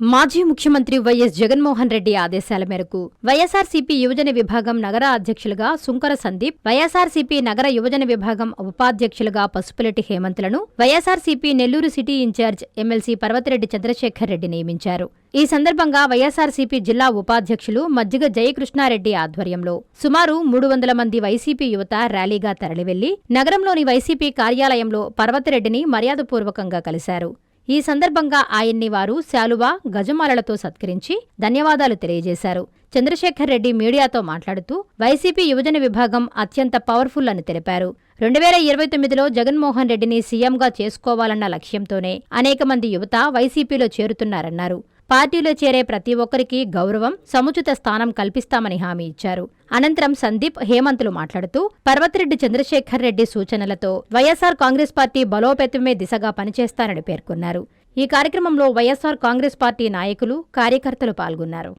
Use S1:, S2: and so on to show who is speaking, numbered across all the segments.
S1: మాజీ ముఖ్యమంత్రి వైఎస్ జగన్మోహన్ రెడ్డి ఆదేశాల మేరకు వైఎస్ఆర్సీపీ యువజన విభాగం నగర అధ్యక్షులుగా సుంకర సందీప్ వైఎస్ఆర్సీపీ నగర యువజన విభాగం ఉపాధ్యక్షులుగా Pasupuletti హేమంతులను YSRCP Nellore city incharge MLC Parvathareddy Chandrasekhar Reddy నియమించారు. ఈ సందర్భంగా వైఎస్ఆర్సీపీ జిల్లా ఉపాధ్యక్షులు మజ్జిగ జయకృష్ణారెడ్డి ఆధ్వర్యంలో సుమారు మూడు వందల మంది వైసీపీ యువత ర్యాలీగా తరలివెళ్ళి నగరంలోని వైసీపీ కార్యాలయంలో పర్వతిరెడ్డిని మర్యాదపూర్వకంగా కలిశారు. ఈ సందర్భంగా ఆయన్ని వారు శాలువా గజమాలలతో సత్కరించి ధన్యవాదాలు తెలియజేశారు. చంద్రశేఖర్ రెడ్డి మీడియాతో మాట్లాడుతూ వైసీపీ యువజన విభాగం అత్యంత పవర్ఫుల్ అని తెలిపారు. రెండు వేల ఇరవై తొమ్మిదిలో జగన్మోహన్ రెడ్డిని సీఎంగా చేసుకోవాలన్న లక్ష్యంతోనే అనేక మంది యువత వైసీపీలో చేరుతున్నారన్నారు. పార్టీలో చేరే ప్రతి ఒక్కరికి గౌరవం సముచిత స్థానం కల్పిస్తామని హామీ ఇచ్చారు. అనంతరం సందీప్ హేమంతులు మాట్లాడుతూ పర్వతిరెడ్డి చంద్రశేఖర్ రెడ్డి సూచనలతో వైఎస్సార్ కాంగ్రెస్ పార్టీ బలోపేతమే దిశగా పనిచేస్తానని పేర్కొన్నారు. ఈ కార్యక్రమంలో వైఎస్సార్ కాంగ్రెస్ పార్టీ నాయకులు కార్యకర్తలు పాల్గొన్నారు.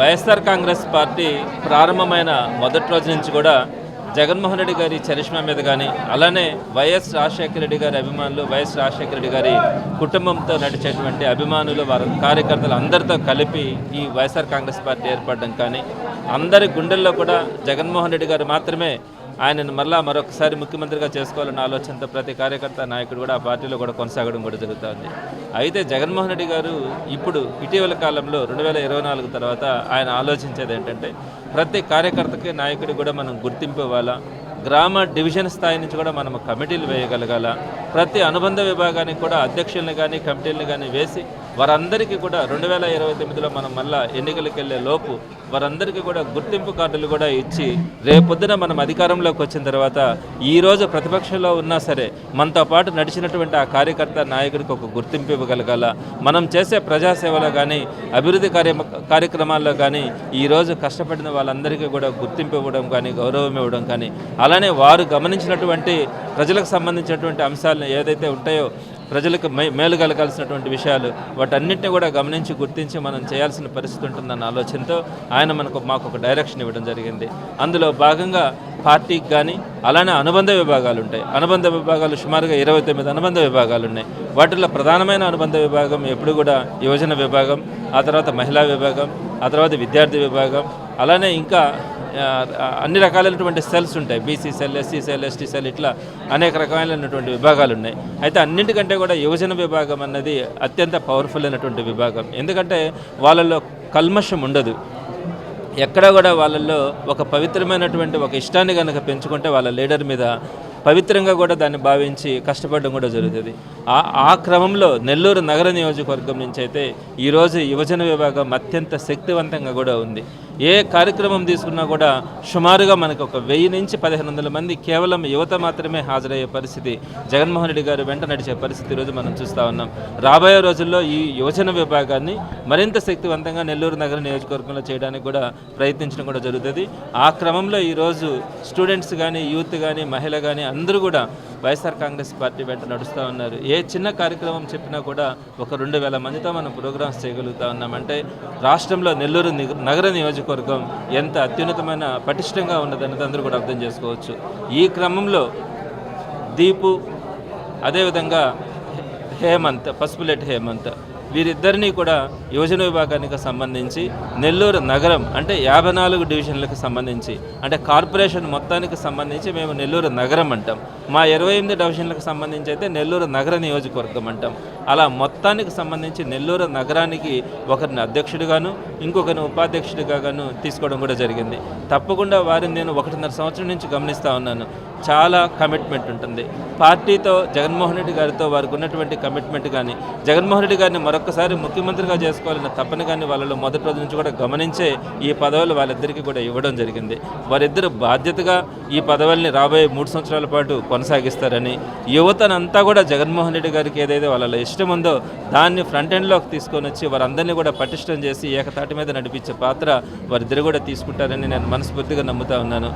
S2: వైఎస్ఆర్ కాంగ్రెస్ పార్టీ ప్రారంభమైన మొదటి రోజు నుంచి కూడా జగన్మోహన్ రెడ్డి గారి చరిష్మా మీద కానీ అలానే వైఎస్ రాజశేఖర రెడ్డి గారి అభిమానులు వైఎస్ రాజశేఖర రెడ్డి గారి కుటుంబంతో నడిచేటువంటి అభిమానులు వారి కార్యకర్తలు అందరితో కలిపి ఈ వైఎస్ఆర్ కాంగ్రెస్ పార్టీ ఏర్పడడం కానీ అందరి గుండెల్లో కూడా జగన్మోహన్ రెడ్డి గారు మాత్రమే ఆయనను మరలా మరొకసారి ముఖ్యమంత్రిగా చేసుకోవాలన్న ఆలోచనతో ప్రతి కార్యకర్త నాయకుడు కూడా ఆ పార్టీలో కూడా కొనసాగడం కూడా జరుగుతుంది. అయితే జగన్మోహన్ రెడ్డి గారు ఇప్పుడు ఇటీవల కాలంలో రెండు వేల ఇరవై నాలుగు తర్వాత ఆయన ఆలోచించేది ఏంటంటే ప్రతి కార్యకర్తకి నాయకుడికి కూడా మనం గుర్తింపు ఇవ్వాలా? గ్రామ డివిజన్ స్థాయి నుంచి కూడా మనం కమిటీలు వేయగలగాల? ప్రతి అనుబంధ విభాగానికి కూడా అధ్యక్షుల్ని కానీ కమిటీలను కానీ వేసి వారందరికీ కూడా రెండు వేల ఇరవై తొమ్మిదిలో మనం మళ్ళా ఎన్నికలకు వెళ్ళే లోపు వారందరికీ కూడా గుర్తింపు కార్డులు కూడా ఇచ్చి రేపొద్దున మనం అధికారంలోకి వచ్చిన తర్వాత ఈరోజు ప్రతిపక్షంలో ఉన్నా సరే మనతో పాటు నడిచినటువంటి ఆ కార్యకర్త నాయకుడికి ఒక గుర్తింపు ఇవ్వగలగాల. మనం చేసే ప్రజాసేవలో కానీ అభివృద్ధి కార్య కార్యక్రమాల్లో కానీ ఈరోజు కష్టపడిన వాళ్ళందరికీ కూడా గుర్తింపు ఇవ్వడం కానీ గౌరవం ఇవ్వడం కానీ అలానే వారు గమనించినటువంటి ప్రజలకు సంబంధించినటువంటి అంశాలను ఏదైతే ఉంటాయో ప్రజలకు మే మేలు కలగాల్సినటువంటి విషయాలు వాటన్నింటినీ కూడా గమనించి గుర్తించి మనం చేయాల్సిన పరిస్థితి ఉంటుందన్న ఆలోచనతో ఆయన మనకు మాకు ఒక డైరెక్షన్ ఇవ్వడం జరిగింది. అందులో భాగంగా పార్టీకి కానీ అలానే అనుబంధ విభాగాలు ఉంటాయి. అనుబంధ విభాగాలు సుమారుగా ఇరవై తొమ్మిది అనుబంధ విభాగాలు ఉన్నాయి. వాటిలో ప్రధానమైన అనుబంధ విభాగం ఎప్పుడు కూడా యువజన విభాగం ఆ తర్వాత మహిళా విభాగం ఆ తర్వాత విద్యార్థి విభాగం అలానే ఇంకా అన్ని రకాలైనటువంటి సెల్స్ ఉంటాయి. BC cell SC cell ST cell ఇట్లా అనేక రకమైనటువంటి విభాగాలు ఉన్నాయి. అయితే అన్నింటికంటే కూడా యువజన విభాగం అన్నది అత్యంత పవర్ఫుల్ అయినటువంటి విభాగం. ఎందుకంటే వాళ్ళలో కల్మషం ఉండదు. ఎక్కడ కూడా వాళ్ళల్లో ఒక పవిత్రమైనటువంటి ఒక ఇష్టాన్ని కనుక పెంచుకుంటే వాళ్ళ లీడర్ మీద పవిత్రంగా కూడా దాన్ని భావించి కష్టపడడం కూడా జరుగుతుంది. ఆ ఆ క్రమంలో నెల్లూరు నగర నియోజకవర్గం నుంచి అయితే ఈరోజు యువజన విభాగం అత్యంత శక్తివంతంగా కూడా ఉంది. ఏ కార్యక్రమం తీసుకున్నా కూడా సుమారుగా మనకు ఒక వెయ్యి నుంచి పదిహేను వందల మంది కేవలం యువత మాత్రమే హాజరయ్యే పరిస్థితి. జగన్మోహన్ రెడ్డి గారు వెంట నడిచే పరిస్థితి ఈరోజు మనం చూస్తూ ఉన్నాం. రాబోయే రోజుల్లో ఈ యువజన విభాగాన్ని మరింత శక్తివంతంగా నెల్లూరు నగర నియోజకవర్గంలో చేయడానికి కూడా ప్రయత్నించడం కూడా జరుగుతుంది. ఆ క్రమంలో ఈరోజు స్టూడెంట్స్ కానీ యూత్ కానీ మహిళ కానీ అందరూ కూడా వైఎస్ఆర్ కాంగ్రెస్ పార్టీ వెంట నడుస్తూ ఉన్నారు. ఏ చిన్న కార్యక్రమం చెప్పినా కూడా ఒక రెండు వేల మందితో మనం ప్రోగ్రామ్స్ చేయగలుగుతా ఉన్నాం. అంటే రాష్ట్రంలో నెల్లూరు నగర నియోజకవర్గం ఎంత అత్యున్నతమైన పటిష్టంగా ఉన్నదన్నది అందరూ కూడా అర్థం చేసుకోవచ్చు. ఈ క్రమంలో దీపు అదేవిధంగా హేమంత్ పసుపులెట్ హేమంత్ వీరిద్దరినీ కూడా యువజన విభాగానికి సంబంధించి నెల్లూరు నగరం అంటే యాభై నాలుగు డివిజన్లకు సంబంధించి అంటే కార్పొరేషన్ మొత్తానికి సంబంధించి మేము నెల్లూరు నగరం అంటాం. మా ఇరవై ఎనిమిది డివిజన్లకు సంబంధించి అయితే నెల్లూరు నగర నియోజకవర్గం అంటాం. అలా మొత్తానికి సంబంధించి నెల్లూరు నగరానికి ఒకరిని అధ్యక్షుడిగాను ఇంకొకరిని ఉపాధ్యక్షుడిగాను తీసుకోవడం కూడా జరిగింది. తప్పకుండా వారిని నేను ఒకటిన్నర సంవత్సరం నుంచి గమనిస్తూ ఉన్నాను. చాలా కమిట్మెంట్ ఉంటుంది. పార్టీతో జగన్మోహన్ రెడ్డి గారితో వారికి ఉన్నటువంటి కమిట్మెంట్ కానీ జగన్మోహన్ రెడ్డి గారిని మరొకసారి ముఖ్యమంత్రిగా చేసుకోవాలన్న తప్పని కానీ వాళ్ళలో మొదటి రోజు నుంచి కూడా గమనించే ఈ పదవులు వాళ్ళిద్దరికీ కూడా ఇవ్వడం జరిగింది. వారిద్దరు బాధ్యతగా ఈ పదవుల్ని రాబోయే మూడు సంవత్సరాల పాటు కొనసాగిస్తారని యువతనంతా కూడా జగన్మోహన్ రెడ్డి గారికి ఏదైతే వాళ్ళలో ఇష్టం ఉందో దాన్ని ఫ్రంట్ ఎండ్లోకి తీసుకొని వచ్చి వారందరినీ కూడా పటిష్టం చేసి ఏకతాటి మీద నడిపించే పాత్ర వారిద్దరు కూడా తీసుకుంటారని నేను మనస్ఫూర్తిగా నమ్ముతా ఉన్నాను.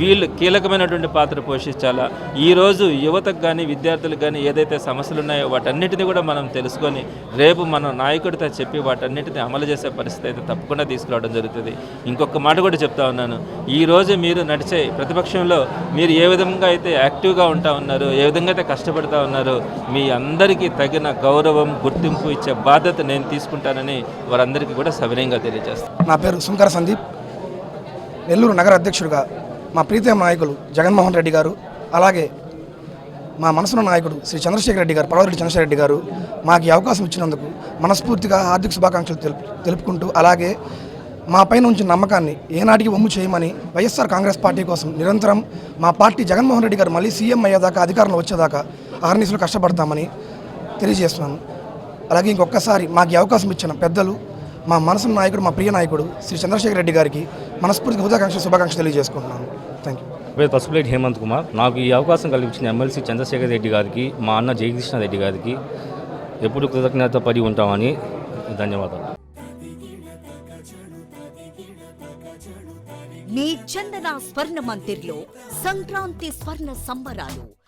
S2: వీళ్ళు కీలకమైనటువంటి పాత్ర పోషించాలా? ఈరోజు యువతకు కానీ విద్యార్థులకు కానీ ఏదైతే సమస్యలు ఉన్నాయో వాటన్నిటిని కూడా మనం తెలుసుకొని రేపు మన నాయకుడితో చెప్పి వాటన్నిటిని అమలు చేసే పరిస్థితి అయితే తప్పకుండా తీసుకురావడం జరుగుతుంది. ఇంకొక మాట కూడా చెప్తా ఉన్నాను. ఈరోజు మీరు నడిచే ప్రతిపక్షంలో మీరు ఏ విధంగా అయితే యాక్టివ్గా ఉంటా ఉన్నారు ఏ విధంగా అయితే కష్టపడుతూ ఉన్నారు మీ అందరికీ తగిన గౌరవం గుర్తింపు ఇచ్చే బాధ్యత నేను తీసుకుంటానని వారందరికీ కూడా సవినయంగా తెలియజేస్తాను
S3: నా పేరు సుంకర సందీప్. నెల్లూరు నగర అధ్యక్షుడిగా మా ప్రీతమ నాయకులు జగన్మోహన్ రెడ్డి గారు అలాగే మా మనసులో నాయకుడు శ్రీ చంద్రశేఖర్ రెడ్డి గారు పడవరెడ్డి చంద్రశేఖర రెడ్డి గారు మాకు ఈ అవకాశం ఇచ్చినందుకు మనస్ఫూర్తిగా హార్దిక శుభాకాంక్షలు తెలుపు తెలుపుకుంటూ అలాగే మా పైన ఉంచిన నమ్మకాన్ని ఏనాటికి ఒమ్ము చేయమని వైఎస్ఆర్ కాంగ్రెస్ పార్టీ కోసం నిరంతరం మా పార్టీ జగన్మోహన్ రెడ్డి గారు మళ్ళీ సీఎం అయ్యేదాకా అధికారంలో వచ్చేదాకా అహర్నిశలు కష్టపడతామని తెలియజేస్తున్నాను. అలాగే ఇంకొకసారి మాకు అవకాశం ఇచ్చిన పెద్దలు మా మనసు నాయకుడు మా ప్రియ నాయకుడు శ్రీ చంద్రశేఖర్ రెడ్డి గారికి మనస్ఫూర్తిగా హృదయాకాంక్ష శుభాకాంక్ష తెలియజేసుకుంటున్నాను. థ్యాంక్ యూ
S4: పేరు పసుపులేటి హేమంత్ కుమార్. నాకు ఈ అవకాశం కల్పించిన ఎమ్మెల్సీ చంద్రశేఖర్ రెడ్డి గారికి మా అన్న జయకృష్ణ రెడ్డి గారికి ఎప్పుడు కృతజ్ఞత పడి ఉంటామని ధన్యవాదాలు.
S5: మీ చందన స్వర్ణ మందిర్లో సంక్రాంతి స్వర్ణ సంబరాలు.